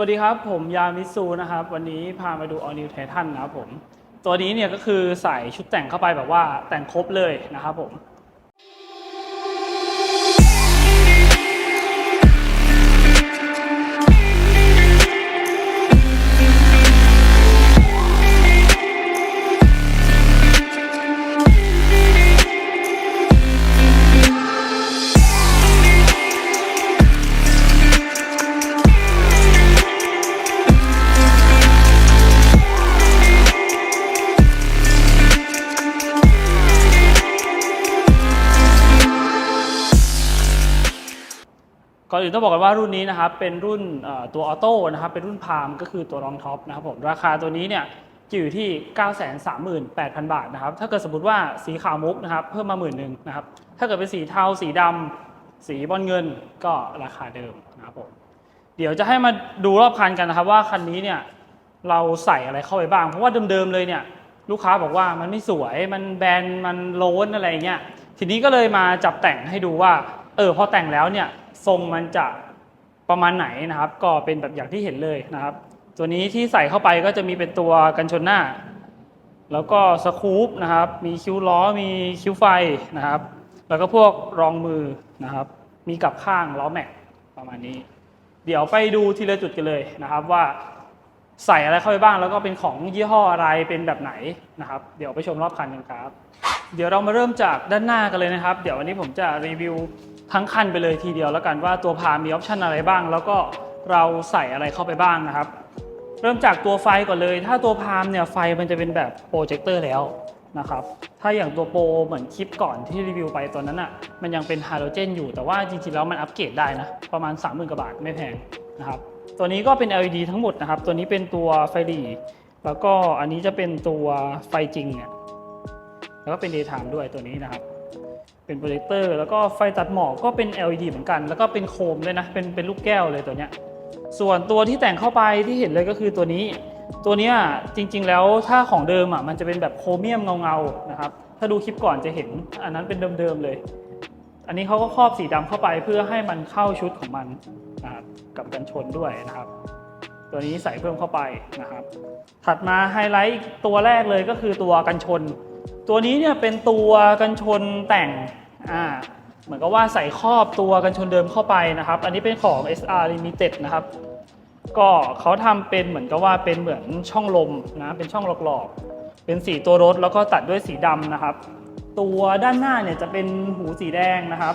วัสดีครับ ผมยามิซูนะครับ วันนี้พามาดู All New Titan นะครับผม ตัวนี้เนี่ยก็คือใส่ชุดแต่งเข้าไปแบบว่าแต่งครบเลยนะครับผม อื่นต้องบอกกันว่ารุ่นนี้นะครับเป็นรุ่นตัวออโต้นะครับเป็นรุ่นพามก็คือตัวรองท็อปนะครับผมราคาตัวนี้เนี่ยจะอยู่ที่ 938,000 บาทนะครับถ้าเกิดสมมติว่าสีขาวมุกนะครับเพิ่มมาหมื่นหนึ่งนะครับถ้าเกิดเป็นสีเทาสีดำสีบอลเงินก็ราคาเดิมนะครับผมเดี๋ยวจะให้มาดูรอบคันกันนะครับ ว่าคันนี้เนี่ยเราใส่อะไรเข้าไปบ้าง เพราะว่าเดิมๆเลยเนี่ยลูกค้าบอกว่ามันไม่สวยมันแบนมันโล้นอะไรเงี้ยทีนี้ก็เลยมาจับแต่งให้ดูว่าเออพอแต่งแล้วเนี่ย ทรงมันจะประมาณไหนนะครับ ก็เป็นแบบอย่างที่เห็นเลยนะครับ ตัวนี้ที่ใส่เข้าไปก็จะมีเป็นตัวกันชนหน้า แล้วก็สคูปนะครับ มีคิ้วล้อมีคิ้วไฟนะครับ แล้วก็พวกรองมือนะครับ มีกับข้างล้อแม็กประมาณนี้ เดี๋ยวไปดูทีละจุดกันเลยนะครับว่าใส่อะไรเข้าไปบ้างแล้วก็เป็นของยี่ห้ออะไรเป็นแบบไหนนะครับ เดี๋ยวไปชมรอบคันกันครับ เดี๋ยวเรามาเริ่มจากด้านหน้ากันเลยนะครับ เดี๋ยววันนี้ผมจะรีวิว ทั้งคันไปเลยทีเดียวแล้วกันว่าตัวพามีออปชันอะไรบ้าง แล้วก็เราใส่อะไรเข้าไปบ้างนะครับ เริ่มจากตัวไฟก่อนเลย ถ้าตัวพามเนี่ยไฟมันจะเป็นแบบโปรเจคเตอร์แล้วนะครับถ้าอย่างตัวโปรเหมือนคลิปก่อนที่รีวิวไปตอนนั้นอะมันยังเป็นฮาโลเจนอยู่แต่ว่าจริงๆแล้วมันอัปเกรดได้นะ ประมาณ 30,000กว่าบาทไม่แพงนะครับตัวนี้ก็เป็น LED ทั้งหมดนะครับ ตัวนี้เป็นตัวไฟหลีแล้วก็อันนี้จะเป็นตัวไฟจริงเนี่ยแล้วก็เป็น daytime ด้วยตัวนี้นะครับ เป็นโปรเจคเตอร์แล้วก็ไฟตัดหมอกก็เป็น LED เหมือนกัน แล้วก็เป็นโคมด้วยนะ เป็นเป็นลูกแก้วเลยตัวเนี้ยส่วนตัวที่แต่งเข้าไปที่เห็นเลยก็คือตัวนี้ ตัวเนี้ยจริง ๆ แล้วถ้าของเดิมอะมันจะเป็นแบบโครเมียมเงาๆนะครับถ้าดูคลิปก่อนจะเห็นอันนั้นเป็นเดิมๆเลย อันนี้เขาก็ครอบสีดำเข้าไปเพื่อให้มันเข้าชุดของมันกับกันชนด้วยนะครับ ตัวนี้ใส่เพิ่มเข้าไปนะครับ ถัดมาไฮไลท์ตัวแรกเลยก็คือตัวกันชน ตัวนี้เนี่ยเป็นตัวกันชนแต่งอ่าเหมือนกับว่าใส่ครอบตัวกันชนเดิมเข้าไปนะครับ อันนี้เป็นของ SR Limited นะครับ ก็เขาทำเป็นเหมือนกับว่าเป็นเหมือนช่องลมนะเป็นช่องหลอกๆ เป็นสีตัวรถแล้วก็ตัดด้วยสีดำนะครับ ตัวด้านหน้าเนี่ยจะเป็นหูสีแดงนะครับ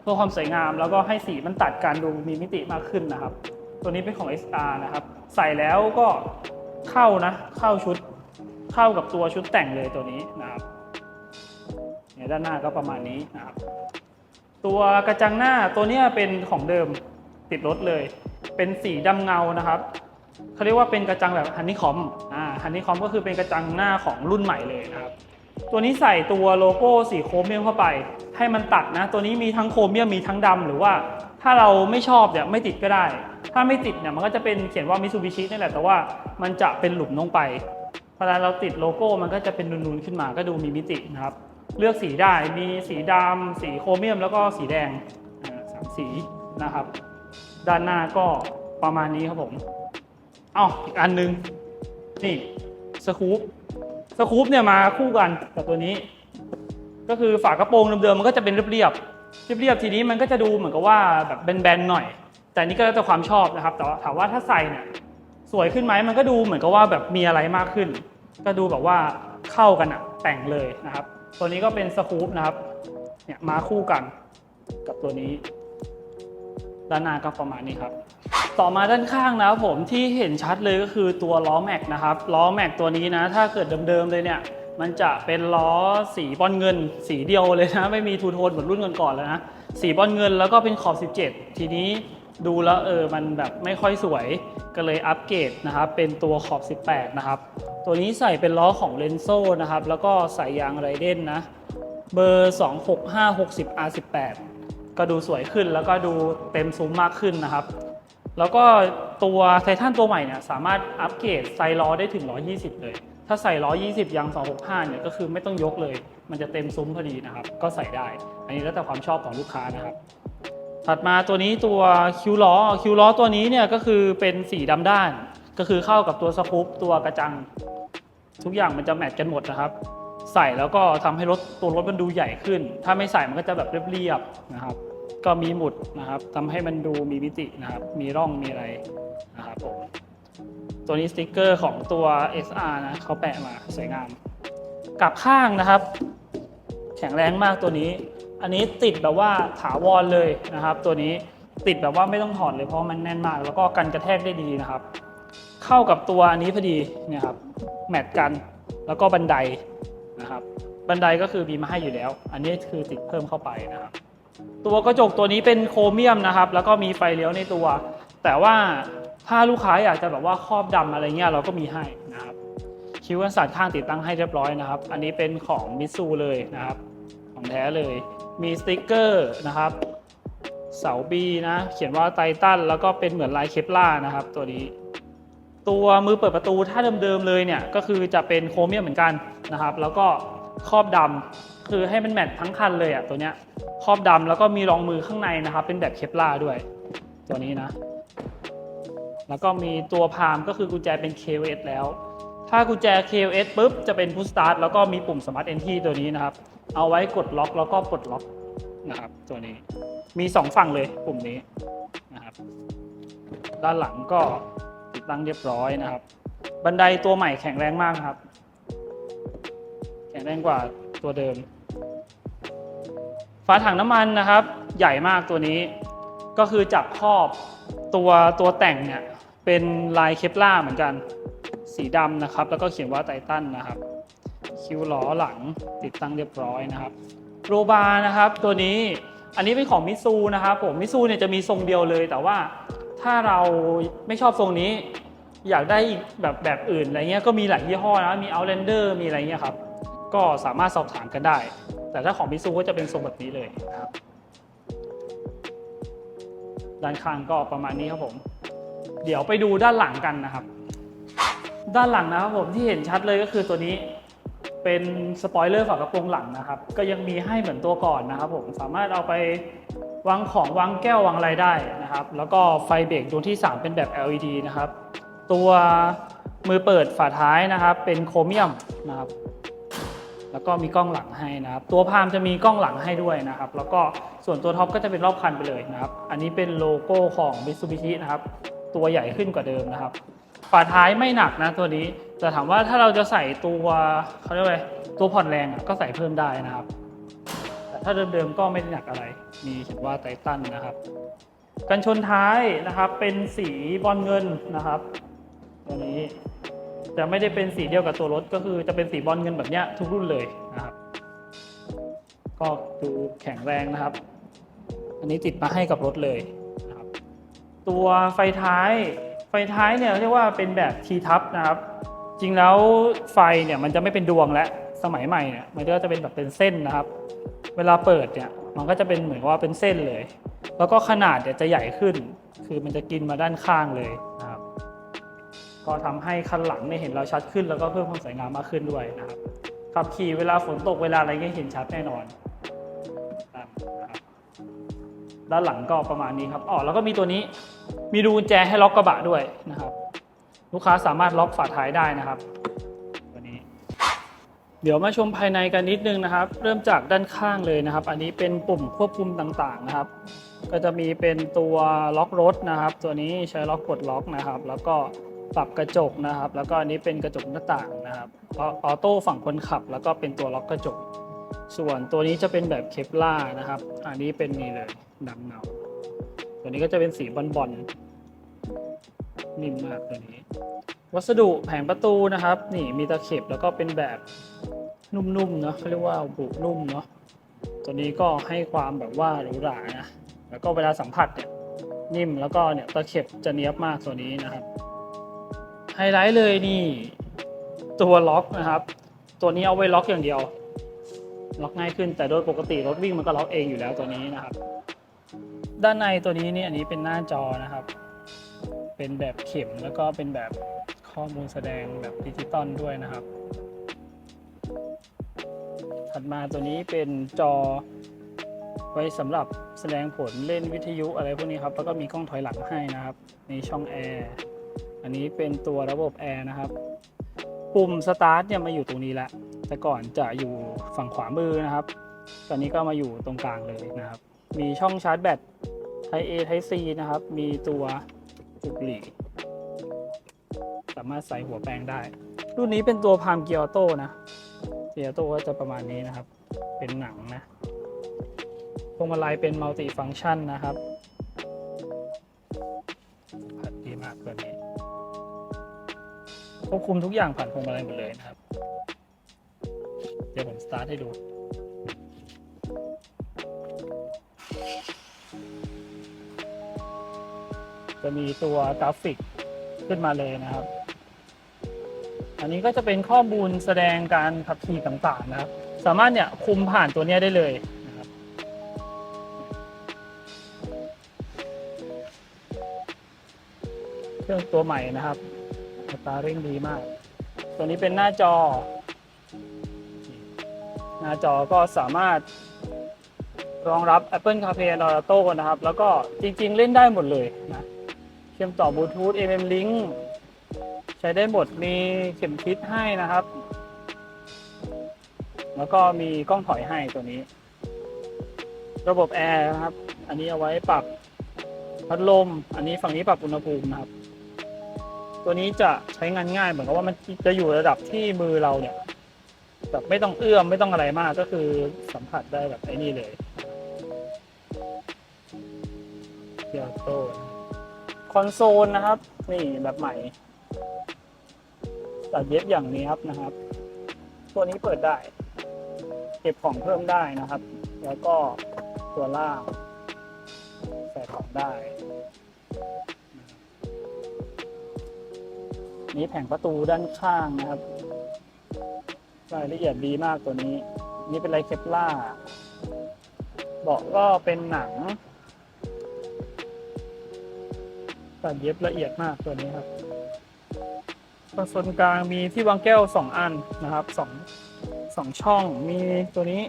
เพื่อความสวยงามแล้วก็ให้สีมันตัดกันดูมีมิติมากขึ้นนะครับ ตัวนี้เป็นของ SR นะครับ ใส่แล้วก็เข้านะเข้าชุด เข้ากับตัวชุดแต่งเลยตัวนี้นะครับเนี่ยด้านหน้าก็ประมาณนี้นะครับ ตัวกระจังหน้าตัวนี้เป็นของเดิมติดรถเลย เป็นสีดำเงานะครับเขาเรียกว่าเป็นกระจังแบบฮันนี่คอมอ่าฮันนี่คอมก็คือเป็นกระจังหน้าของรุ่นใหม่เลยนะครับ ตัวนี้ใส่ตัวโลโก้สีโครเมียมเข้าไป ให้มันตัดนะ ตัวนี้มีทั้งโครเมียมมีทั้งดำหรือว่าถ้าเราไม่ชอบเนี่ยไม่ติดก็ได้ ถ้าไม่ติดเนี่ยมันก็จะเป็นเขียนว่ามิ t ูบิชินี่แหละแต่ว่ามันจะเป็นหลุมลงไป เวลาเราติดโลโก้มันก็จะเป็นนูนๆขึ้นมาก็ดูมีมิตินะครับ เลือกสีได้มีสีดำสีโครเมียม แล้วก็สีแดงสามสีนะครับ ด้านหน้าก็ประมาณนี้ครับผมอ้าวอีกอันหนึง นี่สคูปสคูปเนี่ยมาคู่กันกับตัวนี้ ก็คือฝากระโปรงเดิมๆมันก็จะเป็นเรียบๆเรียบๆทีนี้มันก็จะดูเหมือนกับว่าแบบแบนๆหน่อย แต่นี่ก็แล้วแต่ความชอบนะครับ แต่ถามว่าถ้าใส่เนี่ย สวยขึ้นไหมมันก็ดูเหมือนกับว่าแบบมีอะไรมากขึ้น ก็ดูแบบว่าเข้ากันอะแต่งเลยนะครับ ตัวนี้ก็เป็นสคูปนะครับเนี่ยมาคู่กันกับตัวนี้ ด้านหน้าก็ประมาณนี้ครับ ต่อมาด้านข้างนะครับผมที่เห็นชัดเลยก็คือตัวล้อแม็กนะครับล้อแม็กตัวนี้นะ ถ้าเกิดเดิมๆเลยเนี่ยมันจะเป็นล้อสีบอลเงิน สีเดียวเลยนะ ไม่มีทูโทนเหมือนรุ่นก่อนๆแล้วนะสีบอลเงินแล้วก็เป็นขอบ 17 ทีนี้ดูแล้วเออมันแบบไม่ค่อยสวย ก็เลยอัปเกรดนะครับเป็นตัวขอบ 18 นะครับ ตัวนี้ใส่เป็นล้อของเลนโซนะครับ แล้วก็ใส่ยางไรเดนนะ เบอร์ 26560 R18 ก็ดูสวยขึ้นแล้วก็ดูเต็มซุ้มมากขึ้นนะครับ แล้วก็ตัวไททันตัวใหม่เนี่ยสามารถอัปเกรดไซล้อได้ถึง 120 เลย ถ้าใส่ 120 ยาง 265 เนี่ยก็คือไม่ต้องยกเลย มันจะเต็มซุ้มพอดีนะครับ ก็ใส่ได้ อันนี้แล้วแต่ความชอบของลูกค้านะครับ ถัดมาตัวนี้ตัวคิวล้อคิวล้อตัวนี้เนี่ยก็คือเป็นสีดำด้าน ก็คือเข้ากับตัวสกู๊ปตัวกระจัง ทุกอย่างมันจะแมทกันหมดนะครับ ใส่แล้วก็ทำให้รถตัวรถมันดูใหญ่ขึ้น ถ้าไม่ใส่มันก็จะแบบเรียบๆนะครับ ก็มีหมุดนะครับทำให้มันดูมีมิตินะครับ มีร่องมีอะไรนะครับผมตัวนี้สติกเกอร์ของตัว XR นะเขาแปะมาสวยงามกลับข้างนะครับ แข็งแรงมากตัวนี้ อันนี้ติดแบบว่าถาวรเลยนะครับ ตัวนี้ติดแบบว่าไม่ต้องถอดเลยเพราะมันแน่นมาก แล้วก็กันกระแทกได้ดีนะครับ เข้ากับตัวอันนี้พอดีเนี่ยครับแมทกันแล้วก็บันไดนะครับ บันไดก็คือมีมาให้อยู่แล้ว อันนี้คือติดเพิ่มเข้าไปนะครับ ตัวกระจกตัวนี้เป็นโครเมียมนะครับ แล้วก็มีไฟเลี้ยวในตัว แต่ว่าถ้าลูกค้าอยากจะแบบว่าครอบดำอะไรเงี้ยเราก็มีให้นะครับคิ้วกันสัตว์ข้างติดตั้งให้เรียบร้อยนะครับ อันนี้เป็นของมิซูเลยนะครับ ของแท้เลย มีสติกเกอร์นะครับ เสาบีนะ เขียนว่าไททันแล้วก็เป็นเหมือนลายเคปล่านะครับ ตัวนี้ ตัวมือเปิดประตูถ้าเดิมๆเลยเนี่ยก็คือจะเป็นโครเมียมเหมือนกันนะครับ แล้วก็ครอบดำคือให้มันแมททั้งคันเลยอะตัวเนี้ยครอบดำแล้วก็มีรองมือข้างในนะครับ เป็นแบบเคปล่าด้วย ตัวนี้นะแล้วก็มีตัวพามก็คือกุญแจเป็น KOS แล้ว ถ้ากุญแจ KOS ปุ๊บ จะเป็น Push Start แล้วก็มีปุ่ม Smart Entry ตัวนี้นะครับ เอาไว้กดล็อกแล้วก็ปลดล็อกนะครับ ตัวนี้มี 2 ฝั่งเลยปุ่มนี้นะครับ ด้านหลังก็ติดตั้งเรียบร้อยนะครับ บันไดตัวใหม่แข็งแรงมากครับ แข็งแรงกว่าตัวเดิมฝาถังน้ำมันนะครับ ใหญ่มากตัวนี้ก็คือจับครอบตัวตัวแต่งเนี่ยเป็นลายเคปล่าเหมือนกัน สีดำนะครับ แล้วก็เขียนว่าไททันนะครับ คิ้วล้อหลังติดตั้งเรียบร้อยนะครับโรบาร์นะครับตัวนี้อันนี้เป็นของมิซูนะครับผมมิซูเนี่ยจะมีทรงเดียวเลย แต่ว่าถ้าเราไม่ชอบทรงนี้ อยากได้อีกแบบแบบอื่นอะไรเงี้ยก็มีหลายยี่ห้อนะมี Outlander มีอะไรเงี้ยครับก็สามารถสอบถามกันได้ แต่ถ้าของมิซูก็จะเป็นทรงแบบนี้เลยนะครับด้านข้างก็ประมาณนี้ครับผม เดี๋ยวไปดูด้านหลังกันนะครับ ด้านหลังนะครับผมที่เห็นชัดเลยก็คือตัวนี้ เป็นสปอยเลอร์ฝากระโปรงหลังนะครับ ก็ยังมีให้เหมือนตัวก่อนนะครับผมสามารถเอาไปวางของวางแก้ววางอะไรได้นะครับ แล้วก็ไฟเบรกดวงที่ 3 เป็นแบบ LED นะครับ ตัวมือเปิดฝาท้ายนะครับ เป็นโครเมียมนะครับ แล้วก็มีกล้องหลังให้นะครับ ตัวพามจะมีกล้องหลังให้ด้วยนะครับ แล้วก็ส่วนตัวท็อปก็จะเป็นรอบคันไปเลยนะครับ อันนี้เป็นโลโก้ของ Mitsubishi นะครับ ตัวใหญ่ขึ้นกว่าเดิมนะครับ ฝาท้ายไม่หนักนะตัวนี้แต่ถามว่าถ้าเราจะใส่ตัวเขาเรียกว่าอะไรตัวผ่อนแรงก็ใส่เพิ่มได้นะครับ แต่ถ้าเดิมๆก็ไม่ได้หนักอะไร มีเขียนว่าไททันนะครับ กันชนท้ายนะครับเป็นสีบอลเงินนะครับตัวนี้จะไม่ได้เป็นสีเดียวกับตัวรถก็คือจะเป็นสีบอลเงินแบบเนี้ยทุกรุ่นเลยนะครับ ก็ดูแข็งแรงนะครับ อันนี้ติดมาให้กับรถเลยนะครับ ตัวไฟท้าย ไฟท้ายเนี่ยเรียกว่าเป็นแบบทีทับนะครับ จริงแล้วไฟเนี่ยมันจะไม่เป็นดวงและสมัยใหม่เนี่ยมันก็จะเป็นแบบเป็นเส้นนะครับ เวลาเปิดเนี่ยมันก็จะเป็นเหมือนว่าเป็นเส้นเลย แล้วก็ขนาดเนี่ยจะใหญ่ขึ้น คือมันจะกินมาด้านข้างเลยนะครับ ก็ทำให้คันหลังเนี่ยเห็นเราชัดขึ้น แล้วก็เพิ่มความสวยงามมากขึ้นด้วยนะครับขับขี่เวลาฝนตกเวลาอะไรเงี้ยเห็นชัดแน่นอนครับ ด้านหลังก็ประมาณนี้ครับอ๋อแล้วก็มีตัวนี้มีรูกุญแจให้ล็อกกระบะด้วยนะครับ ลูกค้าสามารถล็อกฝาท้ายได้นะครับตัวนี้ เดี๋ยวมาชมภายในกันนิดนึงนะครับ เริ่มจากด้านข้างเลยนะครับ อันนี้เป็นปุ่มควบคุมต่างๆนะครับ ก็จะมีเป็นตัวล็อกรถนะครับ ตัวนี้ใช้ล็อกกดล็อกนะครับ แล้วก็ปรับกระจกนะครับ แล้วก็อันนี้เป็นกระจกหน้าต่างนะครับออโต้ฝั่งคนขับ แล้วก็เป็นตัวล็อกกระจก ส่วนตัวนี้จะเป็นแบบเคปล่านะครับ อันนี้เป็นนี่เลยดำเงา ตัวนี้ก็จะเป็นสีบอลบอลๆนิ่มมากตัวนี้ วัสดุแผงประตูนะครับ นี่มีตะเข็บแล้วก็เป็นแบบนุ่มๆเนาะเขาเรียกว่าบุนุ่มเนาะตัวนี้ก็ให้ความแบบว่าหรูหรานะแล้วก็เวลาสัมผัสเนี่ยนิ่มแล้วก็เนี่ยตะเข็บจะเนี้ยบมากตัวนี้นะครับไฮไลท์เลยนี่ตัวล็อกนะครับ ตัวนี้เอาไว้ล็อกอย่างเดียว ล็อกง่ายขึ้นแต่โดยปกติรถวิ่งมันก็ล็อกเองอยู่แล้วตัวนี้นะครับ ด้านในตัวนี้นี่อันนี้เป็นหน้าจอนะครับ เป็นแบบเข็มแล้วก็เป็นแบบข้อมูลแสดงแบบดิจิตอลด้วยนะครับ ถัดมาตัวนี้เป็นจอไว้สำหรับแสดงผลเล่นวิทยุอะไรพวกนี้ครับ แล้วก็มีกล้องถอยหลังให้นะครับมีช่องแอร์อันนี้เป็นตัวระบบแอร์นะครับ ปุ่มสตาร์ทเนี่ยมาอยู่ตรงนี้แล้ว แต่ก่อนจะอยู่ฝั่งขวามือนะครับ ตอนนี้ก็มาอยู่ตรงกลางเลยนะครับ มีช่องชาร์จแบต Type A Type C นะครับ มีตัวจุดหรี่สามารถใส่หัวแปลงได้ รุ่นนี้เป็นตัวพามเกียร์โต้นะเกียร์โต้ก็จะประมาณนี้นะครับ เป็นหนังนะพวงมาลัยเป็นมัลติฟัง c t ชันนะครับผัสดีมากตัวนี้ควบคุมทุกอย่างผ่านพวงมาลัยหมดเลยนะครับ ดี๋ยวผมสตาร์ทให้ดูจะมีตัวกราฟิกขึ้นมาเลยนะครับ อันนี้ก็จะเป็นข้อมูลแสดงการขับขี่ต่างๆนะครับ สามารถเนี่ยคุมผ่านตัวนี้ได้เลยนะครับ เครื่องตัวใหม่นะครับอัตราเร่งดีมาก ตัวนี้เป็นหน้าจอ น้าจอก็สามารถรองรับ Apple CarPlay Android Auto นะครับ แล้วก็จริงๆ เล่นได้หมดเลยนะเชื่อมต่อบลูทูธ MM Link ใช้ได้หมดมีเข็มทิศให้นะครับ แล้วก็มีกล้องถอยให้ตัวนี้ ระบบแอร์นะครับ อันนี้เอาไว้ปรับพัดลม อันนี้ฝั่งนี้ปรับอุณหภูมินะครับ ตัวนี้จะใช้งานง่ายเหมือนกับว่ามันจะอยู่ระดับที่มือเราเนี่ย แบบไม่ต้องเอื้อมไม่ต้องอะไรมากก็คือสัมผัสได้แบบไอ้นี่เลยเกียร์โตคอนโซลนะครับ นี่แบบใหม่ ตัดเย็บอย่างนี้ครับนะครับ ตัวนี้เปิดได้ เก็บของเพิ่มได้นะครับ แล้วก็ตัวล่างใส่ของได้ นี่แผงประตูด้านข้างนะครับ รายละเอียดดีมากตัวนี้ นี่เป็นไรเคปล่าเบาะก็เป็นหนัง ตัดเย็บละเอียดมากตัวนี้ครับคอนโซลกลางมีที่วางแก้วสองอันนะครับสองสองช่องมีตัวนี้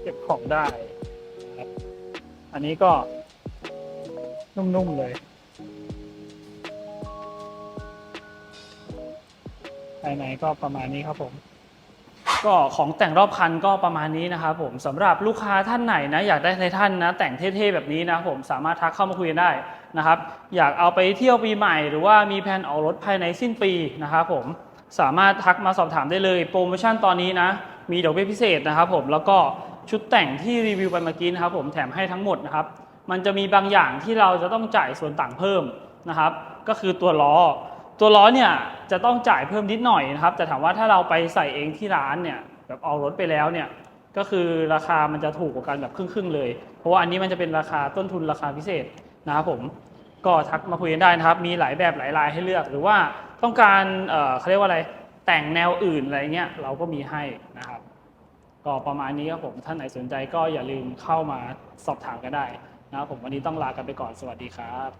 เก็บของได้ อันนี้ก็นุ่มๆเลย ภายในก็ประมาณนี้ครับผม ก็ของแต่งรอบคันก็ประมาณนี้นะครับผมสำหรับลูกค้าท่านไหนนะอยากได้ไททันนะ แต่งเท่ๆแบบนี้นะผมสามารถทักเข้ามาคุยกันได้นะครับ อยากเอาไปเที่ยวปีใหม่ หรือว่ามีแผนออกรถภายในสิ้นปีนะครับผมสามารถทักมาสอบถามได้เลย โปรโมชั่นตอนนี้นะ มีดอกเบี้ยพิเศษนะครับผมแล้วก็ชุดแต่งที่รีวิวไปเมื่อกี้นะครับผมแถมให้ทั้งหมดนะครับมันจะมีบางอย่างที่เราจะต้องจ่ายส่วนต่างเพิ่มนะครับ ก็คือตัวล้อ ตัวล้อเนี่ยจะต้องจ่ายเพิ่มนิดหน่อยนะครับแต่ถามว่าถ้าเราไปใส่เองที่ร้านเนี่ยแบบเอารถไปแล้วเนี่ยก็คือราคามันจะถูกกว่ากันแบบครึ่งๆเลย เพราะว่าอันนี้มันจะเป็นราคาต้นทุนราคาพิเศษนะครับผมก็ทักมาคุยกันได้นะครับ มีหลายแบบหลายลายให้เลือก หรือว่าต้องการเอ่อเขาเรียกว่าอะไรแต่งแนวอื่นอะไรเงี้ยเราก็มีให้นะครับ ก็ประมาณนี้ครับผมท่านไหนสนใจก็อย่าลืมเข้ามาสอบถามกันได้นะครับผมวันนี้ต้องลากันไปก่อนสวัสดีครับ